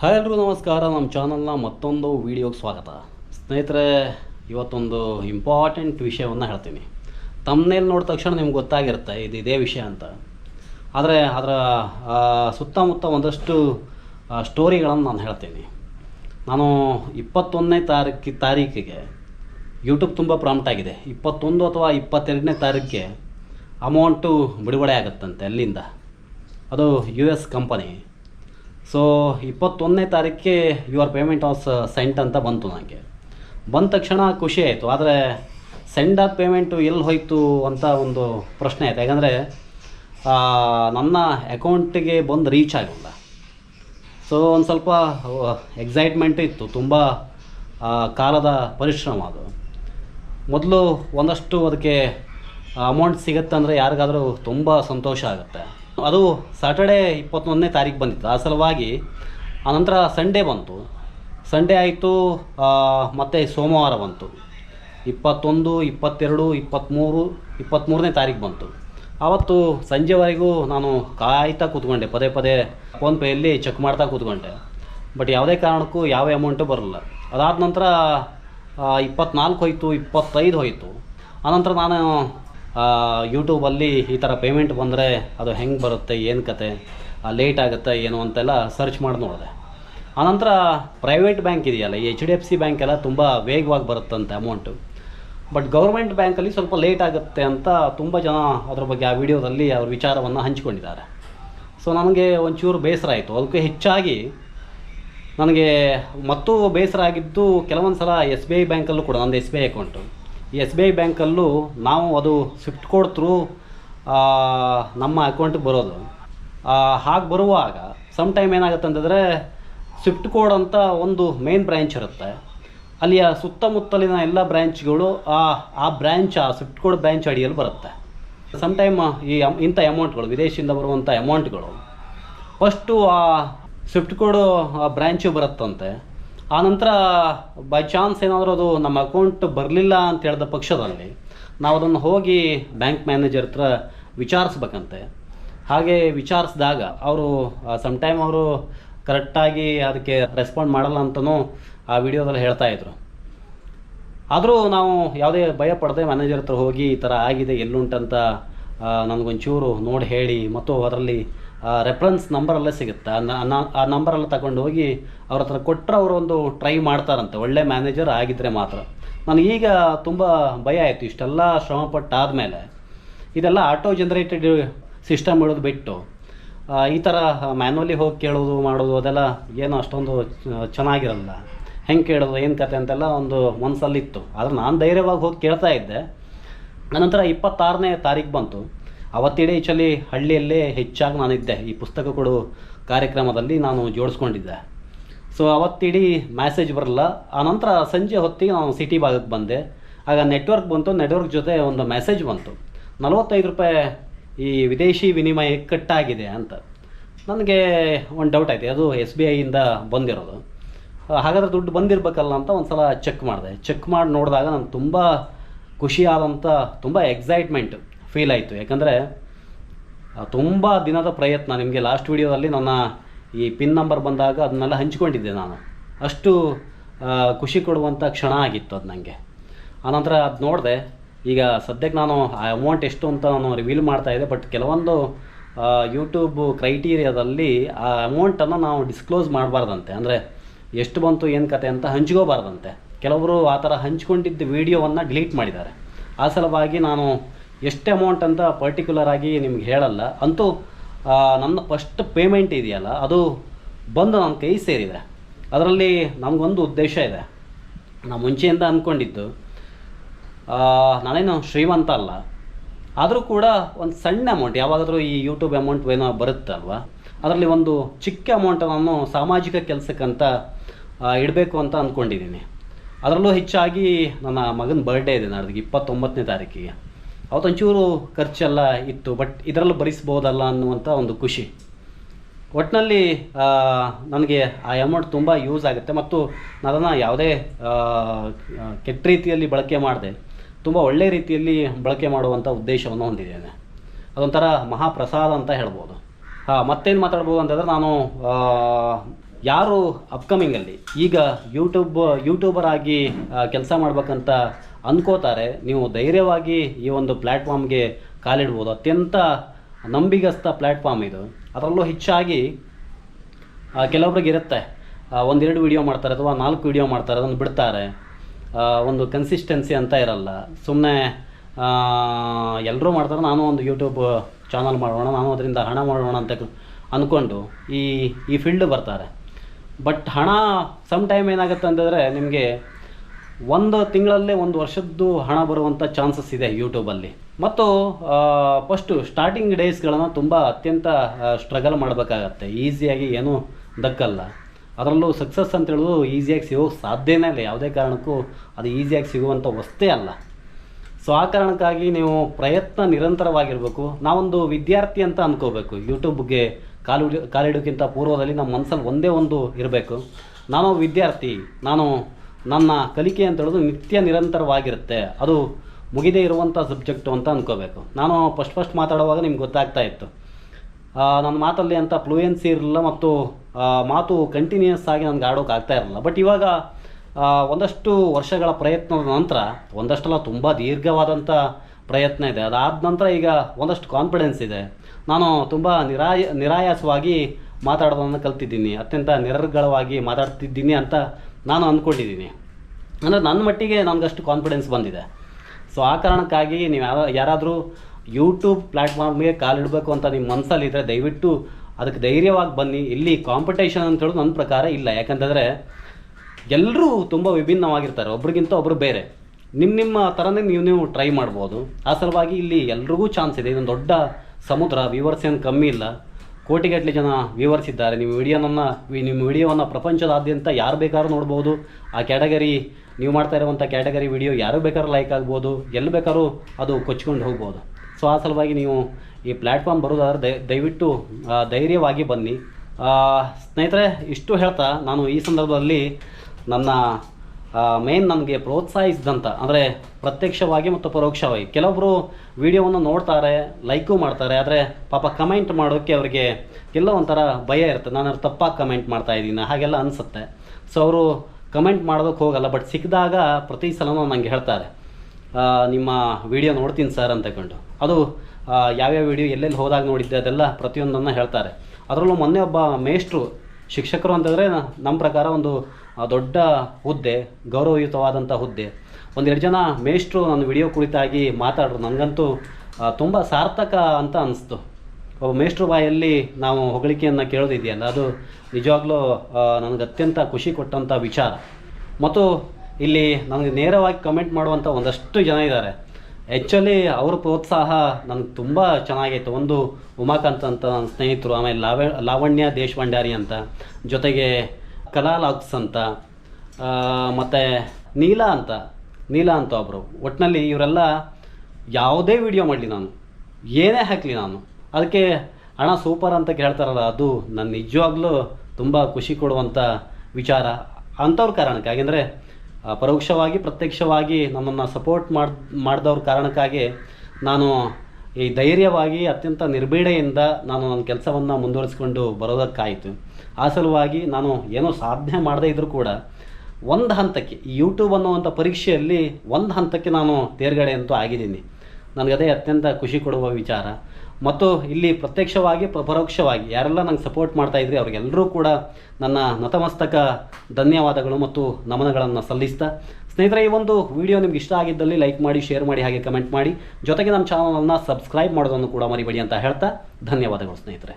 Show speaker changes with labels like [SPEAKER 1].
[SPEAKER 1] Hi ಎಲ್ಲರೂ ನಮಸ್ಕಾರ ನಮ್ಮ ಚಾನಲ್ನ ಮತ್ತೊಂದು ವಿಡಿಯೋಗೆ ಸ್ವಾಗತ. ಸ್ನೇಹಿತರೆ, ಇವತ್ತೊಂದು ಇಂಪಾರ್ಟೆಂಟ್ ವಿಷಯವನ್ನು ಹೇಳ್ತೀನಿ. ತಮ್ಮನೇಲಿ ನೋಡಿದ ತಕ್ಷಣ ನಿಮ್ಗೆ ಗೊತ್ತಾಗಿರುತ್ತೆ, ಇದು ಇದೇ ವಿಷಯ ಅಂತ. ಆದರೆ, ಅದರ ಸುತ್ತಮುತ್ತ ಒಂದಷ್ಟು ಸ್ಟೋರಿಗಳನ್ನು ನಾನು ಹೇಳ್ತೀನಿ. ನಾನು ಇಪ್ಪತ್ತೊಂದನೇ ತಾರೀಕಿ, ತಾರೀಕಿಗೆ ಯೂಟ್ಯೂಬ್ ತುಂಬ ಪ್ರಾಂಪ್ಟ್ ಆಗಿದೆ. ಇಪ್ಪತ್ತೊಂದು ಅಥವಾ ಇಪ್ಪತ್ತೆರಡನೇ ತಾರೀಕಿಗೆ ಅಮೌಂಟು ಬಿಡುಗಡೆ ಆಗುತ್ತಂತೆ ಅಲ್ಲಿಂದ ಅದು ಯು ಎಸ್ ಕಂಪನಿ ಸೊ ಇಪ್ಪತ್ತೊಂದನೇ ತಾರೀಕಿಗೆ ಯುವರ್ ಪೇಮೆಂಟ್ ವಾಸ್ ಸೆಂಟ್ ಅಂತ ಬಂತು ನನಗೆ ಬಂದ ತಕ್ಷಣ ಖುಷಿ ಆಯಿತು. ಆದರೆ ಸೆಂಡ್ ಆದ ಪೇಮೆಂಟು ಎಲ್ಲಿ ಹೋಯಿತು ಅಂತ ಒಂದು ಪ್ರಶ್ನೆ ಆಯಿತು. ಯಾಕಂದರೆ ನನ್ನ ಅಕೌಂಟಿಗೆ ಬಂದು ರೀಚ್ ಆಗಿಲ್ಲ. ಸೊ ಒಂದು ಸ್ವಲ್ಪ ಎಕ್ಸೈಟ್ಮೆಂಟ್ ಇತ್ತು. ತುಂಬ ಕಾಲದ ಪರಿಶ್ರಮ ಅದು. ಮೊದಲು ಒಂದಷ್ಟು ಅದಕ್ಕೆ ಅಮೌಂಟ್ ಸಿಗುತ್ತೆ ಅಂದರೆ ಯಾರಿಗಾದರೂ ತುಂಬ ಸಂತೋಷ ಆಗುತ್ತೆ. ಅದು ಸಾಟರ್ಡೇ ಇಪ್ಪತ್ತೊಂದನೇ ತಾರೀಕು ಬಂದಿತ್ತು. ಆ ಸಲುವಾಗಿ ಆನಂತರ ಸಂಡೇ ಬಂತು. ಸಂಡೇ ಆಯಿತು ಮತ್ತು ಸೋಮವಾರ ಬಂತು. ಇಪ್ಪತ್ತೊಂದು, ಇಪ್ಪತ್ತೆರಡು ಇಪ್ಪತ್ತ್ಮೂರು ಇಪ್ಪತ್ತ್ಮೂರನೇ ತಾರೀಕು ಬಂತು. ಆವತ್ತು ಸಂಜೆವರೆಗೂ ನಾನು ಕಾಯ್ತಾ ಕೂತ್ಕೊಂಡೆ. ಪದೇ ಪದೇ ಫೋನ್ಪೇಯಲ್ಲಿ ಚೆಕ್ ಮಾಡ್ತಾ ಕೂತ್ಕೊಂಡೆ. ಬಟ್ ಯಾವುದೇ ಕಾರಣಕ್ಕೂ ಯಾವ ಅಮೌಂಟು ಬರಲಿಲ್ಲ. ಅದಾದ ನಂತರ ಇಪ್ಪತ್ನಾಲ್ಕು ಹೋಯಿತು, ಇಪ್ಪತ್ತೈದು ಹೋಯಿತು. ಆನಂತರ ನಾನು ಯೂಟ್ಯೂಬಲ್ಲಿ ಈ ಥರ ಪೇಮೆಂಟ್ ಬಂದರೆ ಅದು ಹೆಂಗೆ ಬರುತ್ತೆ, ಏನು ಕತೆ ಲೇಟ್ ಆಗುತ್ತೆ ಏನು ಅಂತೆಲ್ಲ ಸರ್ಚ್ ಮಾಡಿ ನೋಡಿದೆ. ಆನಂತರ ಪ್ರೈವೇಟ್ ಬ್ಯಾಂಕ್ ಇದೆಯಲ್ಲ, ಈ H D F C bank ಎಲ್ಲ ತುಂಬ ವೇಗವಾಗಿ ಬರುತ್ತಂತೆ ಅಮೌಂಟು ಬಟ್ ಗೌರ್ಮೆಂಟ್ ಬ್ಯಾಂಕಲ್ಲಿ ಸ್ವಲ್ಪ ಲೇಟ್ ಆಗುತ್ತೆ ಅಂತ ತುಂಬ ಜನ ಅದ್ರ ಬಗ್ಗೆ ಆ ವಿಡಿಯೋದಲ್ಲಿ ಅವ್ರ ವಿಚಾರವನ್ನು ಹಂಚಿಕೊಂಡಿದ್ದಾರೆ. ಸೊ ನನಗೆ ಒಂಚೂರು ಬೇಸರ ಆಯಿತು. ಅದಕ್ಕೆ ಹೆಚ್ಚಾಗಿ ನನಗೆ ಮತ್ತೂ ಬೇಸರ ಆಗಿದ್ದು ಕೆಲವೊಂದು ಸಲ ಎಸ್ ಬಿ ಐ ಬ್ಯಾಂಕಲ್ಲೂ ಕೂಡ, ನಂದು S B I account S B I ಬ್ಯಾಂಕಲ್ಲೂ ನಾವು ಅದು ಸ್ವಿಫ್ಟ್ ಕೋಡ್ ಥ್ರೂ ನಮ್ಮ ಅಕೌಂಟಿಗೆ ಬರೋದು. ಹಾಗೆ ಬರುವಾಗ ಸಮ್ ಟೈಮ್ ಏನಾಗುತ್ತೆ ಅಂತಂದರೆ ಸ್ವಿಫ್ಟ್ ಕೋಡ್ ಅಂತ ಒಂದು ಮೇನ್ ಬ್ರ್ಯಾಂಚ್ ಇರುತ್ತೆ. ಅಲ್ಲಿಯ ಸುತ್ತಮುತ್ತಲಿನ ಎಲ್ಲ ಬ್ರ್ಯಾಂಚ್ಗಳು ಆ ಆ ಬ್ರ್ಯಾಂಚ್, ಆ ಸ್ವಿಫ್ಟ್ ಕೋಡ್ ಬ್ರ್ಯಾಂಚ್ ಅಡಿಯಲ್ಲಿ ಬರುತ್ತೆ. ಸಮ್ ಟೈಮ್ ಈ ಇಂಥ ಅಮೌಂಟ್ಗಳು, ವಿದೇಶದಿಂದ ಬರುವಂಥ ಅಮೌಂಟ್ಗಳು, ಫಸ್ಟು ಆ ಸ್ವಿಫ್ಟ್ ಕೋಡು ಬ್ರ್ಯಾಂಚು ಬರುತ್ತಂತೆ. ಆನಂತರ ಬೈ ಚಾನ್ಸ್ ಏನಾದರೂ ಅದು ನಮ್ಮ ಅಕೌಂಟ್ ಬರಲಿಲ್ಲ ಅಂತ ಹೇಳಿದ ಪಕ್ಷದಲ್ಲಿ ನಾವು ಅದನ್ನು ಹೋಗಿ ಬ್ಯಾಂಕ್ ಮ್ಯಾನೇಜರ್ ಹತ್ರ ವಿಚಾರಿಸ್ಬೇಕಂತೆ. ಹಾಗೆ ವಿಚಾರಿಸಿದಾಗ ಅವರು ಸಮ್ಟೈಮ್ ಅವರು ಕರೆಕ್ಟಾಗಿ ಅದಕ್ಕೆ ರೆಸ್ಪಾಂಡ್ ಮಾಡಲ್ಲ ಅಂತಲೂ ಆ ವಿಡಿಯೋದಲ್ಲಿ ಹೇಳ್ತಾ ಇದ್ರು. ಆದರೂ ನಾವು ಯಾವುದೇ ಭಯ ಪಡದೆ ಮ್ಯಾನೇಜರ್ ಹತ್ರ ಹೋಗಿ ಈ ಥರ ಆಗಿದೆ ಎಲ್ಲುಂಟಂತ ಆ, ನನಗೊಂಚೂರು ನೋಡಿ ಹೇಳಿ ಮತ್ತು ಅದರಲ್ಲಿ ರೆಫರೆನ್ಸ್ ನಂಬರಲ್ಲೇ ಸಿಗುತ್ತೆ. ಆ ನಂಬರೆಲ್ಲ ತಗೊಂಡು ಹೋಗಿ ಅವ್ರ ಹತ್ರ ಕೊಟ್ಟರೆ ಅವರು ಒಂದು ಟ್ರೈ ಮಾಡ್ತಾರಂತೆ. ಒಳ್ಳೆ ಮ್ಯಾನೇಜರ್ ಆಗಿದ್ದರೆ ಮಾತ್ರ. ನನಗೀಗ ತುಂಬ ಭಯ ಆಯಿತು. ಇಷ್ಟೆಲ್ಲ ಶ್ರಮಪಟ್ಟಾದಮೇಲೆ ಇದೆಲ್ಲ ಆಟೋ ಜನ್ರೇಟೆಡ್ ಸಿಸ್ಟಮ್ ಇಡೋದು ಬಿಟ್ಟು ಈ ಥರ ಮ್ಯಾನ್ಯಲಿ ಹೋಗಿ ಕೇಳೋದು, ಮಾಡೋದು ಅದೆಲ್ಲ ಏನು ಅಷ್ಟೊಂದು ಚೆನ್ನಾಗಿರಲ್ಲ. ಹೆಂಗೆ ಕೇಳೋದು, ಏನು ಕತೆ ಅಂತೆಲ್ಲ ಒಂದು ಮನಸ್ಸಲ್ಲಿತ್ತು ಆದರೆ ನಾನು ಧೈರ್ಯವಾಗಿ ಹೋಗಿ ಕೇಳ್ತಾ ಇದ್ದೆ. ನಂತರ ಇಪ್ಪತ್ತಾರನೇ ತಾರೀಕು ಬಂತು. ಅವತ್ತಿಡೀ ಆ್ಯಕ್ಚುಲಿ ಹಳ್ಳಿಯಲ್ಲೇ ಹೆಚ್ಚಾಗಿ ನಾನಿದ್ದೆ. ಈ ಪುಸ್ತಕ ಕೊಡು ಕಾರ್ಯಕ್ರಮದಲ್ಲಿ ನಾನು ಜೋಡಿಸ್ಕೊಂಡಿದ್ದೆ. ಸೊ ಅವತ್ತಿಡೀ ಮ್ಯಾಸೇಜ್ ಬರಲ್ಲ. ಆನಂತರ ಸಂಜೆ ಹೊತ್ತಿಗೆ ನಾನು ಸಿಟಿ ಭಾಗಕ್ಕೆ ಬಂದೆ. ಆಗ ನೆಟ್ವರ್ಕ್ ಬಂತು. ನೆಟ್ವರ್ಕ್ ಜೊತೆ ಒಂದು ಮೆಸೇಜ್ ಬಂತು. ನಲವತ್ತೈದು ರೂಪಾಯಿ ಈ ವಿದೇಶಿ ವಿನಿಮಯ ಕಟ್ಟಾಗಿದೆ ಅಂತ. ನನಗೆ ಒಂದು ಡೌಟ್ ಆಯ್ತು. ಅದು ಎಸ್ ಬಿ ಐಯಿಂದ ಬಂದಿರೋದು. ಹಾಗಾದ್ರೆ ದುಡ್ಡು ಬಂದಿರಬೇಕಲ್ಲ ಅಂತ ಒಂದು ಸಲ ಚೆಕ್ ಮಾಡಿದೆ. ಚೆಕ್ ಮಾಡಿ ನೋಡಿದಾಗ ನನಗೆ ತುಂಬ ಖುಷಿಯಾದಂಥ ತುಂಬ ಎಕ್ಸೈಟ್ಮೆಂಟ್ ಫೀಲ್ ಆಯಿತು. ಯಾಕಂದರೆ ತುಂಬ ದಿನದ ಪ್ರಯತ್ನ ನಿಮಗೆ ಲಾಸ್ಟ್ ವೀಡಿಯೋದಲ್ಲಿ ನನ್ನ ಈ ಪಿನ್ ನಂಬರ್ ಬಂದಾಗ ಅದನ್ನೆಲ್ಲ ಹಂಚಿಕೊಂಡಿದ್ದೆ ನಾನು. ಅಷ್ಟು ಖುಷಿ ಕೊಡುವಂಥ ಕ್ಷಣ ಆಗಿತ್ತು ಅದು ನನಗೆ ಆನಂತರ ಅದು ನೋಡಿದೆ, ಈಗ ಸದ್ಯಕ್ಕೆ ನಾನು, ಆ ಅಮೌಂಟ್ ಎಷ್ಟು ಅಂತ ನಾನು ರಿವೀಲ್ ಮಾಡ್ತಾ ಇದ್ದೆ ಬಟ್ ಕೆಲವೊಂದು ಯೂಟ್ಯೂಬ್ ಕ್ರೈಟೀರಿಯಾದಲ್ಲಿ ಆ ಅಮೌಂಟನ್ನು ನಾವು ಡಿಸ್ಕ್ಲೋಸ್ ಮಾಡಬಾರ್ದಂತೆ. ಅಂದರೆ, ಎಷ್ಟು ಬಂತು, ಏನು ಕತೆ ಅಂತ ಹಂಚ್ಕೋಬಾರ್ದಂತೆ. ಕೆಲವರು ಆ ಥರ ಹಂಚ್ಕೊಂಡಿದ್ದ ವೀಡಿಯೋವನ್ನು ಡಿಲೀಟ್ ಮಾಡಿದ್ದಾರೆ. ಆ ಸಲುವಾಗಿ ನಾನು ಎಷ್ಟು ಅಮೌಂಟ್ ಅಂತ ಪರ್ಟಿಕ್ಯುಲರ್ ಆಗಿ ನಿಮ್ಗೆ ಹೇಳಲ್ಲ. ಅಂತೂ ನನ್ನ ಫಸ್ಟ್ ಪೇಮೆಂಟ್ ಇದೆಯಲ್ಲ, ಅದು ಬಂದು ನನ್ನ ಕೈ ಸೇರಿದೆ. ಅದರಲ್ಲಿ ನಮಗೊಂದು ಉದ್ದೇಶ ಇದೆ. ನಾನು ಮುಂಚೆಯಿಂದ ಅಂದ್ಕೊಂಡಿದ್ದು ನಾನೇನು ಶ್ರೀಮಂತ ಅಲ್ಲ. ಆದರೂ ಕೂಡ ಒಂದು ಸಣ್ಣ ಅಮೌಂಟ್ ಯಾವಾಗಾದರೂ ಈ ಯೂಟ್ಯೂಬ್ ಅಮೌಂಟ್ ಏನೋ ಬರುತ್ತೆ ಅಲ್ವಾ ಅದರಲ್ಲಿ ಒಂದು ಚಿಕ್ಕ ಅಮೌಂಟ್ ನಾನು ಸಾಮಾಜಿಕ ಕೆಲಸಕ್ಕಂತ ಇಡಬೇಕು ಅಂತ ಅಂದ್ಕೊಂಡಿದ್ದೀನಿ ಅದರಲ್ಲೂ ಹೆಚ್ಚಾಗಿ ನನ್ನ ಮಗನ ಬರ್ಡೇ ಇದೆ ನಾಡ್ದಿಗೆ ಇಪ್ಪತ್ತೊಂಬತ್ತನೇ ತಾರೀಕಿಗೆ. ಅವತ್ತೊಂಚೂರು ಖರ್ಚೆಲ್ಲ ಇತ್ತು ಬಟ್ ಇದರಲ್ಲೂ ಭರಿಸ್ಬೋದಲ್ಲ ಅನ್ನುವಂಥ ಒಂದು ಖುಷಿ. ಒಟ್ಟಿನಲ್ಲಿ ನನಗೆ ಆ ಅಮೌಂಟ್ ತುಂಬ ಯೂಸ್ ಆಗುತ್ತೆ ಮತ್ತು ನಾನು ಯಾವುದೇ ಕೆಟ್ಟ ರೀತಿಯಲ್ಲಿ ಬಳಕೆ ಮಾಡಿದೆ. ತುಂಬ ಒಳ್ಳೆ ರೀತಿಯಲ್ಲಿ ಬಳಕೆ ಮಾಡುವಂಥ ಉದ್ದೇಶವನ್ನು ಹೊಂದಿದ್ದೇನೆ. ಅದೊಂಥರ ಮಹಾಪ್ರಸಾದ ಅಂತ ಹೇಳ್ಬೋದು. ಹಾಂ, ಮತ್ತೇನು ಮಾತಾಡ್ಬೋದು ಅಂತಂದರೆ ನಾನು ಯಾರು ಅಪ್ಕಮಿಂಗಲ್ಲಿ ಈಗ ಯೂಟ್ಯೂಬ್ ಯೂಟ್ಯೂಬರ್ ಆಗಿ ಕೆಲಸ ಮಾಡ್ಬೇಕಂತ ಅಂದ್ಕೋತಾರೆ ನೀವು ಧೈರ್ಯವಾಗಿ ಈ ಒಂದು ಪ್ಲ್ಯಾಟ್ಫಾರ್ಮ್ಗೆ ಕಾಲಿಡ್ಬೋದು. ಅತ್ಯಂತ ನಂಬಿಗಸ್ತ ಪ್ಲ್ಯಾಟ್ಫಾರ್ಮ್ ಇದು. ಅದರಲ್ಲೂ ಹೆಚ್ಚಾಗಿ ಕೆಲವೊಬ್ರಿಗೆ ಇರುತ್ತೆ. ಒಂದೆರಡು ವಿಡಿಯೋ ಮಾಡ್ತಾರೆ ಅಥವಾ ನಾಲ್ಕು ವಿಡಿಯೋ ಮಾಡ್ತಾರೆ, ಅದನ್ನು ಬಿಡ್ತಾರೆ. ಒಂದು ಕನ್ಸಿಸ್ಟೆನ್ಸಿ ಅಂತ ಇರಲ್ಲ. ಸುಮ್ಮನೆ ಎಲ್ಲರೂ ಮಾಡ್ತಾರೆ. ನಾನು ಒಂದು ಯೂಟ್ಯೂಬ್ ಚಾನಲ್ ಮಾಡೋಣ, ನಾನು ಅದರಿಂದ ಹಣ ಮಾಡೋಣ ಅಂತ ಅಂದ್ಕೊಂಡು ಈ ಈ ಫೀಲ್ಡ್ ಬರ್ತಾರೆ. ಬಟ್ ಹಣ ಸಮ್ ಟೈಮ್ ಏನಾಗುತ್ತೆ ಅಂತಂದರೆ ನಿಮಗೆ ಒಂದು ತಿಂಗಳಲ್ಲೇ ಒಂದು ವರ್ಷದ್ದು ಹಣ ಬರುವಂಥ ಚಾನ್ಸಸ್ ಇದೆ ಯೂಟ್ಯೂಬಲ್ಲಿ ಮತ್ತು ಫಸ್ಟು ಸ್ಟಾರ್ಟಿಂಗ್ ಡೇಸ್ಗಳನ್ನು ತುಂಬ ಅತ್ಯಂತ ಸ್ಟ್ರಗಲ್ ಮಾಡಬೇಕಾಗತ್ತೆ. ಈಸಿಯಾಗಿ ಏನೂ ದಕ್ಕಲ್ಲ. ಅದರಲ್ಲೂ ಸಕ್ಸಸ್ ಅಂತ ಹೇಳೋದು ಈಸಿಯಾಗಿ ಸಿಗೋ ಸಾಧ್ಯನೇ ಇಲ್ಲ. ಯಾವುದೇ ಕಾರಣಕ್ಕೂ ಅದು ಈಸಿಯಾಗಿ ಸಿಗುವಂಥ ವಸ್ತೇ ಅಲ್ಲ. ಸೊ ಆ ಕಾರಣಕ್ಕಾಗಿ ನೀವು ಪ್ರಯತ್ನ ನಿರಂತರವಾಗಿರಬೇಕು. ನಾವೊಂದು ವಿದ್ಯಾರ್ಥಿ ಅಂತ ಅಂದ್ಕೋಬೇಕು ಯೂಟ್ಯೂಬ್ಗೆ ಕಾಲು ಕಾಲಿಡೋಕ್ಕಿಂತ ಪೂರ್ವದಲ್ಲಿ ನಮ್ಮ ಮನಸ್ಸಲ್ಲಿ ಒಂದೇ ಒಂದು ಇರಬೇಕು. ನಾನು ವಿದ್ಯಾರ್ಥಿ, ನಾನು ನನ್ನ ಕಲಿಕೆ ಅಂತ ಹೇಳೋದು ನಿತ್ಯ ನಿರಂತರವಾಗಿರುತ್ತೆ. ಅದು ಮುಗಿದೇ ಇರುವಂಥ ಸಬ್ಜೆಕ್ಟು ಅಂತ ಅಂದ್ಕೋಬೇಕು ನಾನು ಫಸ್ಟ್ ಫಸ್ಟ್ ಮಾತಾಡುವಾಗ ನಿಮ್ಗೆ ಗೊತ್ತಾಗ್ತಾ ಇತ್ತು. ನನ್ನ ಮಾತಲ್ಲಿ ಅಂತ ಫ್ಲೂಯೆನ್ಸಿ ಇರಲಿಲ್ಲ ಮತ್ತು ಮಾತು ಕಂಟಿನ್ಯೂಸ್ ಆಗಿ ನನಗೆ ಆಡೋಕೆ ಇರಲಿಲ್ಲ. ಬಟ್ ಇವಾಗ ಒಂದಷ್ಟು ವರ್ಷಗಳ ಪ್ರಯತ್ನದ ನಂತರ, ಒಂದಷ್ಟಲ್ಲ ತುಂಬ ದೀರ್ಘವಾದಂಥ ಪ್ರಯತ್ನ ಇದೆ. ಅದಾದ ನಂತರ ಈಗ ಒಂದಷ್ಟು ಕಾನ್ಫಿಡೆನ್ಸ್ ಇದೆ. ನಾನು ತುಂಬ ನಿರಾಯ, ನಿರಾಯಾಸವಾಗಿ ಮಾತಾಡೋದನ್ನು ಕಲ್ತಿದ್ದೀನಿ. ಅತ್ಯಂತ ನಿರರ್ಗಳವಾಗಿ ಮಾತಾಡ್ತಿದ್ದೀನಿ ಅಂತ ನಾನು ಅಂದ್ಕೊಂಡಿದ್ದೀನಿ. ಅಂದರೆ ನನ್ನ ಮಟ್ಟಿಗೆ ನನಗಷ್ಟು ಕಾನ್ಫಿಡೆನ್ಸ್ ಬಂದಿದೆ. ಸೊ ಆ ಕಾರಣಕ್ಕಾಗಿ ನೀವು ಯಾರ, ಯಾರಾದರೂ ಯೂಟ್ಯೂಬ್ ಪ್ಲ್ಯಾಟ್ಫಾರ್ಮ್ಗೆ ಕಾಲಿಡಬೇಕು ಅಂತ ನಿಮ್ಮ ಮನಸ್ಸಲ್ಲಿದ್ದರೆ ದಯವಿಟ್ಟು ಅದಕ್ಕೆ ಧೈರ್ಯವಾಗಿ ಬನ್ನಿ. ಇಲ್ಲಿ ಕಾಂಪಿಟೇಷನ್ ಅಂತ ಹೇಳೋದು ನನ್ನ ಪ್ರಕಾರ ಇಲ್ಲ. ಯಾಕಂತಂದರೆ ಎಲ್ಲರೂ ತುಂಬ ವಿಭಿನ್ನವಾಗಿರ್ತಾರೆ. ಒಬ್ರಿಗಿಂತ ಒಬ್ಬರು ಬೇರೆ. ನಿಮ್ಮ ನಿಮ್ಮ ಥರನೇ ನೀವು ನೀವು ಟ್ರೈ ಮಾಡ್ಬೋದು. ಆ ಸಲುವಾಗಿ ಇಲ್ಲಿ ಎಲ್ರಿಗೂ ಚಾನ್ಸ್ ಇದೆ. ಇದೊಂದು ದೊಡ್ಡ ಸಮುದ್ರ ವ್ಯೂವರ್ಸ್ ಏನು ಕಮ್ಮಿ ಇಲ್ಲ. ಕೋಟಿಗಟ್ಟಲೆ ಜನ ವ್ಯೂವರ್ಸ್ ಇದ್ದಾರೆ ನಿಮ್ಮ ವಿಡಿಯೋನನ್ನು ನಿಮ್ಮ ವಿಡಿಯೋವನ್ನು ಪ್ರಪಂಚದಾದ್ಯಂತ ಯಾರು ಬೇಕಾದ್ರೂ ನೋಡ್ಬೋದು. ಆ ಕ್ಯಾಟಗರಿ, ನೀವು ಮಾಡ್ತಾ ಇರುವಂಥ ಕ್ಯಾಟಗರಿ ವಿಡಿಯೋ ಯಾರು ಬೇಕಾದ್ರೂ ಲೈಕ್ ಆಗ್ಬೋದು. ಎಲ್ಲಿ ಬೇಕಾದ್ರೂ ಅದು ಕೊಚ್ಕೊಂಡು ಹೋಗ್ಬೋದು. ಸೊ, ಆ ಸಲುವಾಗಿ ನೀವು ಈ ಪ್ಲ್ಯಾಟ್ಫಾರ್ಮ್ ಬರೋದಾದ್ರೆ ದಯ ದಯವಿಟ್ಟು ಧೈರ್ಯವಾಗಿ ಬನ್ನಿ. ಸ್ನೇಹಿತರೆ, ಇಷ್ಟು ಹೇಳ್ತಾ ನಾನು ಈ ಸಂದರ್ಭದಲ್ಲಿ ನನ್ನ ಮೇನ್ ನನಗೆ ಪ್ರೋತ್ಸಾಹಿಸಿದಂಥ ಅಂದರೆ ಪ್ರತ್ಯಕ್ಷವಾಗಿ ಮತ್ತು ಪರೋಕ್ಷವಾಗಿ. ಕೆಲವೊಬ್ಬರು ವಿಡಿಯೋವನ್ನು ನೋಡ್ತಾರೆ, ಲೈಕು ಮಾಡ್ತಾರೆ, ಆದರೆ ಪಾಪ ಕಮೆಂಟ್ ಮಾಡೋಕ್ಕೆ ಅವರಿಗೆ ಎಲ್ಲೋ ಒಂಥರ ಭಯ ಇರುತ್ತೆ. ನಾನು ಅವ್ರು ತಪ್ಪಾಗಿ ಕಮೆಂಟ್ ಮಾಡ್ತಾ ಇದ್ದೀನಿ, ಹಾಗೆಲ್ಲ ಅನಿಸುತ್ತೆ. ಸೊ ಅವರು ಕಮೆಂಟ್ ಮಾಡೋದಕ್ಕೆ ಹೋಗಲ್ಲ ಬಟ್ ಸಿಕ್ಕಿದಾಗ ಪ್ರತಿ ಸಲನೂ ನನಗೆ ಹೇಳ್ತಾರೆ ನಿಮ್ಮ ವಿಡಿಯೋ ನೋಡ್ತೀನಿ ಸರ್ ಅಂತಕೊಂಡು ಅದು ಯಾವ್ಯಾವ ವಿಡಿಯೋ ಎಲ್ಲೆಲ್ಲಿ ಹೋದಾಗ ನೋಡಿದ್ದೆ ಅದೆಲ್ಲ ಪ್ರತಿಯೊಂದನ್ನು ಹೇಳ್ತಾರೆ. ಅದರಲ್ಲೂ ಮೊನ್ನೆ ಒಬ್ಬ ಮೇಷ್ಟ್ರು ಶಿಕ್ಷಕರು ಅಂತಂದರೆ ನಮ್ಮ ಪ್ರಕಾರ ಒಂದು ದೊಡ್ಡ ಹುದ್ದೆ ಗೌರವಯುತವಾದಂಥ ಹುದ್ದೆ. ಒಂದೆರಡು ಜನ ಮೇಷ್ಟ್ರು ನನ್ನ ವಿಡಿಯೋ ಕುರಿತಾಗಿ ಮಾತಾಡ್ರು. ನನಗಂತೂ ತುಂಬ ಸಾರ್ಥಕ ಅಂತ ಅನಿಸ್ತು. ಒಬ್ಬ ಮೇಷ್ಟ್ರು ಬಾಯಲ್ಲಿ ನಾವು ಹೊಗಳಿಕೆಯನ್ನು ಕೇಳೋದಿದೆಯಲ್ಲ ಅದು ನಿಜವಾಗ್ಲೂ ನನಗೆ ಅತ್ಯಂತ ಖುಷಿ ಕೊಟ್ಟಂಥ ವಿಚಾರ. ಮತ್ತು ಇಲ್ಲಿ ನನಗೆ ನೇರವಾಗಿ ಕಮೆಂಟ್ ಮಾಡುವಂಥ ಒಂದಷ್ಟು ಜನ ಇದ್ದಾರೆ. ಆ್ಯಕ್ಚುಲಿ ಅವ್ರ ಪ್ರೋತ್ಸಾಹ ನನಗೆ ತುಂಬ ಚೆನ್ನಾಗಿತ್ತು ಒಂದು ಉಮಾಕಾಂತ್ ಅಂತ ನನ್ನ ಸ್ನೇಹಿತರು ಆಮೇಲೆ ಲಾವ ಲಾವಣ್ಯ ದೇಶಭಂಡಾರಿ ಅಂತ. ಜೊತೆಗೆ ಕಲಾ ಲಾಕ್ಸ್ ಅಂತ. ಮತ್ತು ನೀಲಾ ಅಂತ. ನೀಲಾ ಅಂತ ಒಬ್ಬರು ಒಟ್ಟಿನಲ್ಲಿ ಇವರೆಲ್ಲ ಯಾವುದೇ ವಿಡಿಯೋ ಮಾಡಲಿ ನಾನು. ಏನೇ ಹಾಕಲಿ ನಾನು. ಅದಕ್ಕೆ ಹಣ ಸೂಪರ್ ಅಂತ ಕೇಳ್ತಾರಲ್ಲ ಅದು ನನ್ನ ನಿಜವಾಗ್ಲೂ ತುಂಬ ಖುಷಿ ಕೊಡುವಂಥ ವಿಚಾರ. ಅಂಥವ್ರ ಕಾರಣಕ್ಕೆ. ಆ, ಪರೋಕ್ಷವಾಗಿ, ಪ್ರತ್ಯಕ್ಷವಾಗಿ ನಮ್ಮನ್ನು ಸಪೋರ್ಟ್ ಮಾಡಿ, ಮಾಡಿದವ್ರ ಕಾರಣಕ್ಕಾಗಿ ನಾನು ಈ ಧೈರ್ಯವಾಗಿ, ಅತ್ಯಂತ ನಿರ್ಭೀಡೆಯಿಂದ ನಾನು ನನ್ನ ಕೆಲಸವನ್ನು ಮುಂದುವರಿಸ್ಕೊಂಡು ಬರೋದಕ್ಕಾಯಿತು. ಆ ಸಲುವಾಗಿ ನಾನು ಏನೋ ಸಾಧನೆ ಮಾಡದೇ ಇದ್ದರೂ ಕೂಡ ಒಂದು ಹಂತಕ್ಕೆ ಯೂಟ್ಯೂಬ್ ಅನ್ನುವಂಥ ಪರೀಕ್ಷೆಯಲ್ಲಿ ಒಂದು ಹಂತಕ್ಕೆ ನಾನು ತೇರ್ಗಡೆ ಅಂತೂ ಆಗಿದ್ದೀನಿ. ನನಗದೇ ಅತ್ಯಂತ ಖುಷಿ ಕೊಡುವ ವಿಚಾರ. ಮತ್ತು ಇಲ್ಲಿ ಪ್ರತ್ಯಕ್ಷವಾಗಿ ಪರೋಕ್ಷವಾಗಿ ಯಾರೆಲ್ಲ ನಂಗೆ ಸಪೋರ್ಟ್ ಮಾಡ್ತಾ ಇದ್ರಿ ಅವ್ರಿಗೆಲ್ಲರೂ ಕೂಡ ನನ್ನ ನತಮಸ್ತಕ ಧನ್ಯವಾದಗಳು ಮತ್ತು ನಮನಗಳನ್ನು ಸಲ್ಲಿಸ್ತಾ. ಸ್ನೇಹಿತರೆ, ಈ ಒಂದು ವಿಡಿಯೋ ನಿಮ್ಗೆ ಇಷ್ಟ ಆಗಿದ್ದಲ್ಲಿ ಲೈಕ್ ಮಾಡಿ ಶೇರ್ ಮಾಡಿ, ಹಾಗೆ ಕಮೆಂಟ್ ಮಾಡಿ. ಜೊತೆಗೆ ನಮ್ಮ ಚಾನಲನ್ನು ಸಬ್ಸ್ಕ್ರೈಬ್ ಮಾಡೋದನ್ನು ಕೂಡ ಮರಿಬೇಡಿ ಅಂತ ಹೇಳ್ತಾ ಧನ್ಯವಾದಗಳು ಸ್ನೇಹಿತರೆ.